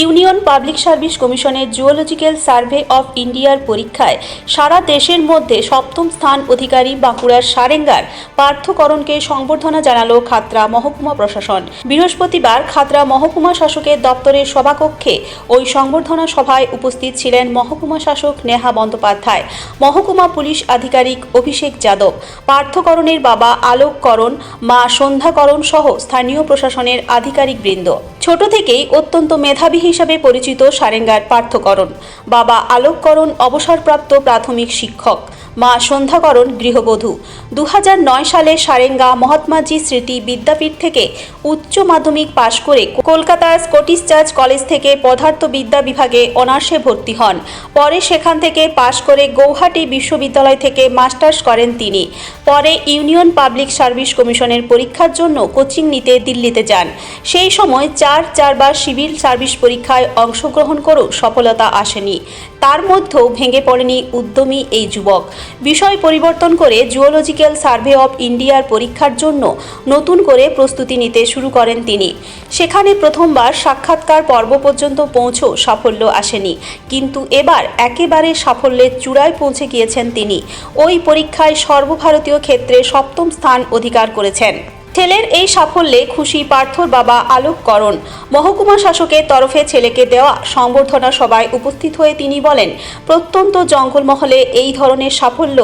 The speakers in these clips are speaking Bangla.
ইউনিয়ন পাবলিক সার্ভিস কমিশনের জুওলজিক্যাল সার্ভে অফ ইন্ডিয়ার পরীক্ষায় সারা দেশের মধ্যে সপ্তম স্থান অধিকারী বাঁকুড়ার সারেঙ্গার পার্থকরণকে সংবর্ধনা জানালো খাতরা মহকুমা প্রশাসন। বৃহস্পতিবার খাতরা মহকুমা শাসকের দপ্তরের সভাকক্ষে ওই সংবর্ধনা সভায় উপস্থিত ছিলেন মহকুমা শাসক নেহা বন্দ্যোপাধ্যায়, মহকুমা পুলিশ আধিকারিক অভিষেক যাদব, পার্থকরণের বাবা আলোক করণ মা সন্ধ্যাকরণ সহ স্থানীয় প্রশাসনের আধিকারিকবৃন্দ। ছোট থেকেই অত্যন্ত মেধাবী হিসাবে পরিচিত সারেঙ্গার পার্থকরণ। বাবা আলোককরণ অবসরপ্রাপ্ত প্রাথমিক শিক্ষক। মা সন্ধ্যাকরণ গৃহবধূ। দু হাজার নয় সালে সারেঙ্গা মহাত্মাজি স্মৃতি বিদ্যাপীঠ থেকে উচ্চ মাধ্যমিক পাশ করে কলকাতার স্কটিশ চার্চ কলেজ থেকে পদার্থবিদ্যা বিভাগে অনার্সে ভর্তি হন। পরে সেখান থেকে পাশ করে গৌহাটি বিশ্ববিদ্যালয় থেকে মাস্টার্স করেন তিনি। পরে ইউনিয়ন পাবলিক সার্ভিস কমিশনের পরীক্ষার জন্য কোচিং নিতে দিল্লিতে যান। সেই সময় চার চারবার সিভিল সার্ভিস পরীক্ষায় অংশগ্রহণ করেও সফলতা আসেনি। তার মধ্যেও ভেঙে পড়েনি উদ্যমী এই যুবক। বিষয় পরিবর্তন করে জুওলজিক্যাল সার্ভে অব ইন্ডিয়ার পরীক্ষার জন্য নতুন করে প্রস্তুতি নিতে শুরু করেন তিনি। সেখানে প্রথমবার সাক্ষাৎকার পর্ব পর্যন্ত পৌঁছেও সাফল্য আসেনি। কিন্তু এবার একেবারে সাফল্যের চূড়ায় পৌঁছে গিয়েছেন তিনি। ওই পরীক্ষায় সর্বভারতীয় ক্ষেত্রে সপ্তম স্থান অধিকার করেছেন। ছেলের এই সাফল্যে খুশি পার্থর বাবা আলোক করণ। মহকুমা শাসকের তরফে ছেলেকে দেওয়া সংবর্ধনা সভায় উপস্থিত হয়ে তিনি বলেন প্রত্যন্ত জঙ্গলমহলে এই ধরনের সাফল্য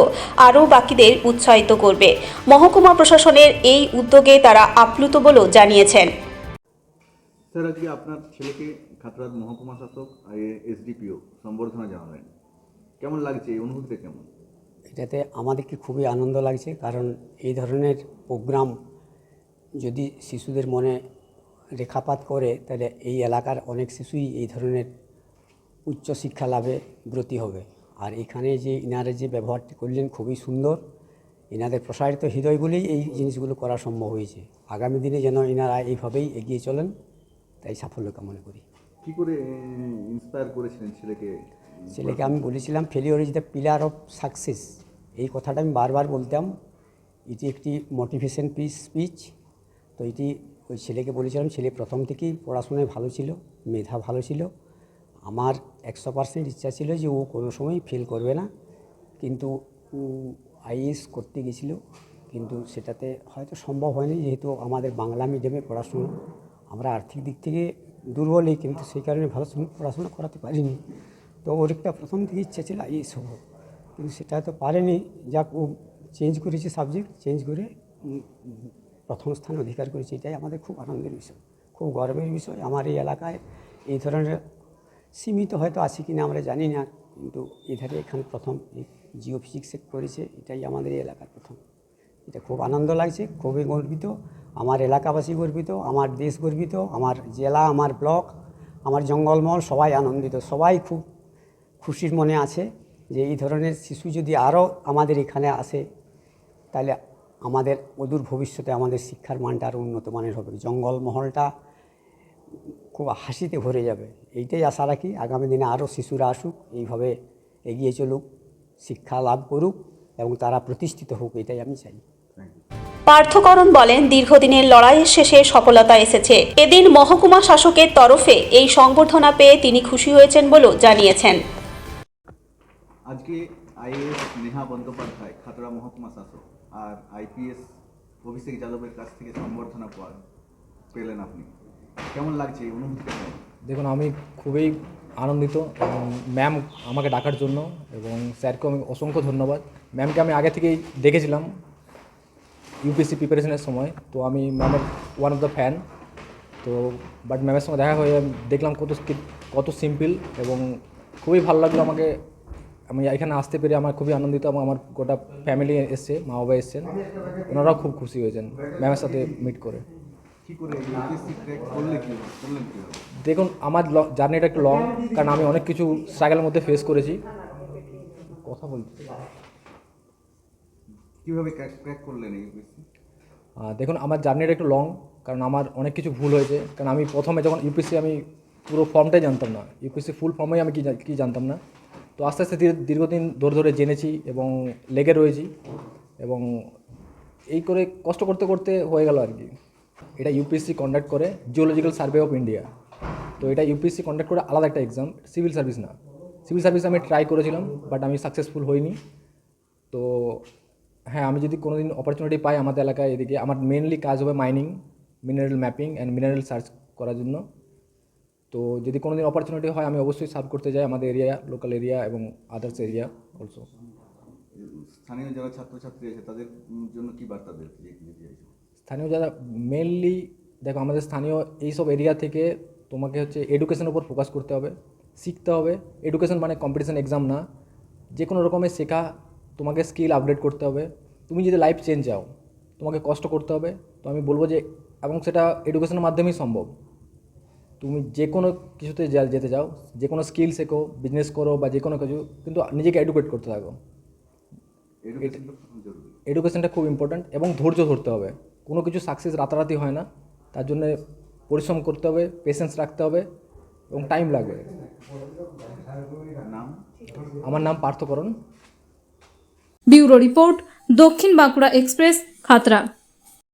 আরও বাকিদের উৎসাহিত করবে। মহকুমা প্রশাসনের এই উদ্যোগে তারা আপ্লুত বলেও জানিয়েছেন। স্যার আজকে আপনার ছেলেকে খাতড়ার মহকুমা শাসক এসডিপিও সম্বর্ধনা জানালেন। কেমন লাগছে? এই অনুভূতিটা কেমন? এটাতে আমাদেরকে খুবই আনন্দ লাগছে কারণ এই ধরনের প্রোগ্রাম যদি শিশুদের মনে রেখাপাত করে তাহলে এই এলাকার অনেক শিশুই এই ধরনের উচ্চশিক্ষা লাভে ব্রতী হবে। আর এখানে যে ইনারা যে ব্যবহারটি করলেন খুবই সুন্দর। এনাদের প্রসারিত হৃদয় বলেই এই জিনিসগুলো করা সম্ভব হয়েছে। আগামী দিনে যেন এনারা এইভাবেই এগিয়ে চলেন তাই সাফল্য কামনা করি। কি করে ইন্সপায়ার করেছিলেন ছেলেকে? ছেলেকে আমি বলেছিলাম failure is the pillar of success এই কথাটা আমি বারবার বলতাম। এটি একটি মোটিভেশন পিস স্পিচ তো এটি ওই ছেলেকে বলেছিলাম, ছেলে প্রথম থেকেই পড়াশোনায় ভালো ছিল, মেধা ভালো ছিল। আমার একশো পার্সেন্ট ইচ্ছা ছিল যে ও কোনো সময় ফেল করবে না। কিন্তু আইএস করতে গেছিল, কিন্তু সেটাতে হয়তো সম্ভব হয়নি, যেহেতু আমাদের বাংলা মিডিয়ামে পড়াশোনা। আমরা আর্থিক দিক থেকে দুর্বলই কিন্তু সেই কারণে ভালো পড়াশোনা করাতে পারিনি। তো ওর একটা প্রথম থেকে ইচ্ছা ছিল আইএস হব কিন্তু সেটা তো পারেনি। যাক, ও চেঞ্জ করেছে সাবজেক্ট চেঞ্জ করে প্রথম স্থান অধিকার করেছে, এটাই আমাদের খুব আনন্দের বিষয়। খুব গর্বের বিষয় আমার এই এলাকায় এই ধরনের সীমিত হয়তো আছে কিনা আমরা জানি না, কিন্তু এধারে এখানে প্রথম এই জিও ফিজিক্সে করেছে, এটাই আমাদের এই এলাকার প্রথম। এটা খুব আনন্দ লাগছে, খুবই গর্বিত, আমার এলাকাবাসী গর্বিত, আমার দেশ গর্বিত, আমার জেলা, আমার ব্লক, আমার জঙ্গলমহল সবাই আনন্দিত, সবাই খুব খুশির মনে আছে যে এই ধরনের শিশু যদি আরও আমাদের এখানে আসে, তাহলে আমাদের অদূর ভবিষ্যতে আমাদের শিক্ষার মানটা আরও উন্নত মানের হবে। জঙ্গলমহলটা খুব হাসিতে ভরে যাবে। এইটাই আশা রাখি। আগামী দিনে আরও শিশুরা আসুক এইভাবে এগিয়ে চলুক শিক্ষা লাভ করুক এবং তারা প্রতিষ্ঠিত হোক এটাই আমি চাই। পার্থকরণ বলেন দীর্ঘদিনের লড়াইয়ের শেষে সফলতা এসেছে। এদিন মহকুমা শাসকের তরফে এই সংবর্ধনা পেয়ে তিনি খুশি হয়েছেন বলেও জানিয়েছেন। আজকে আইএএস নেহা বন্দ্যোপাধ্যায় খাতড়া মহকুমা শাসক আর আইপিএস অভিষেক যাদবের কাছ থেকে সম্বর্ধনা পাওয়া পেলেন আপনি। কেমন লাগছে এই অনুভূতিটা? দেখুন, আমি খুবই আনন্দিত এবং ম্যাম আমাকে ডাকার জন্য এবং স্যারকে আমি অসংখ্য ধন্যবাদ। ম্যামকে আমি আগে থেকেই দেখেছিলাম ইউপিএসসি প্রিপারেশনের সময়। তো আমি ম্যামের ওয়ান অফ দ্য ফ্যান তো বাট ম্যামের সঙ্গে দেখা হয়ে দেখলাম কত কত সিম্পল এবং খুবই ভালো লাগল আমাকে আমি এখানে আসতে পেরে আমার খুবই আনন্দিত এবং আমার গোটা ফ্যামিলি এসছে মা বাবা এসছেন। ওনারাও খুব খুশি হয়েছেন ম্যামের সাথে মিট করে। দেখুন আমার জার্নিটা একটু লং কারণ আমি অনেক কিছু স্ট্রাগলের মধ্যে ফেস করেছি। কথা বলছি। কীভাবে ক্র্যাক করলেন দেখুন আমার জার্নিটা একটু লং কারণ আমার অনেক কিছু ভুল হয়েছে। কারণ আমি প্রথমে যখন ইউপিএসসি আমি পুরো ফর্মটাই জানতাম না। ইউপিএসসি ফুল ফর্মেই আমি কী জানতাম না? তো আস্তে আস্তে দীর্ঘদিন ধরে ধরে জেনেছি এবং লেগে রয়েছি এবং এই করে কষ্ট করতে করতে হয়ে গেল আর কি। এটা ইউপিএসসি কন্ডাক্ট করে জিওলজিক্যাল সার্ভে অফ ইন্ডিয়া তো এটা ইউপিএসসি কন্ডাক্ট করে আলাদা একটা এক্সাম সিভিল সার্ভিস না। সিভিল সার্ভিস আমি ট্রাই করেছিলাম বাট আমি সাকসেসফুল হইনি। তো হ্যাঁ আমি যদি কোনো দিন অপরচুনিটি পাই আমাদের এলাকায় এদিকে, আমার মেনলি কাজ হবে mining mineral mapping and mineral search করার জন্য। তো যদি কোনো দিন অপরচুনিটি হয় আমি অবশ্যই সার্ভ করতে যাই আমাদের এরিয়া লোকাল এরিয়া এবং আদার্স এরিয়া অলসো স্থানীয় যারা ছাত্রছাত্রী আছে তাদের জন্য কি বার্তা দেবে? স্থানীয় যারা মেনলি দেখো আমাদের স্থানীয় এইসব এরিয়া থেকে তোমাকে হচ্ছে এডুকেশনের উপর ফোকাস করতে হবে শিখতে হবে। এডুকেশন মানে কম্পিটিশন এক্সাম না। যে কোনো রকমের শেখা তোমাকে স্কিল আপগ্রেড করতে হবে। তুমি যদি লাইফ চেঞ্জ চাও তোমাকে কষ্ট করতে হবে। তো আমি বলব যে এবং সেটা এডুকেশনের মাধ্যমেই সম্ভব। তুমি যে কোনো কিছুতে যা- যেতে চাও যে কোনো স্কিল শেখো বিজনেস করো বা যে কোনো কিছু কিন্তু নিজেকে এডুকেট করতে থাকো। এডুকেশনটা খুব জরুরি। এডুকেশনটা খুব ইম্পর্ট্যান্ট এবং ধৈর্য ধরতে হবে। কোনো কিছু সাকসেস রাতারাতি হয় না। তার জন্য পরিশ্রম করতে হবে পেশেন্স রাখতে হবে এবং টাইম লাগবে। আমার নাম পার্থকরণ ব্যুরো রিপোর্ট দক্ষিণ বাঁকুড়া এক্সপ্রেস খাতড়া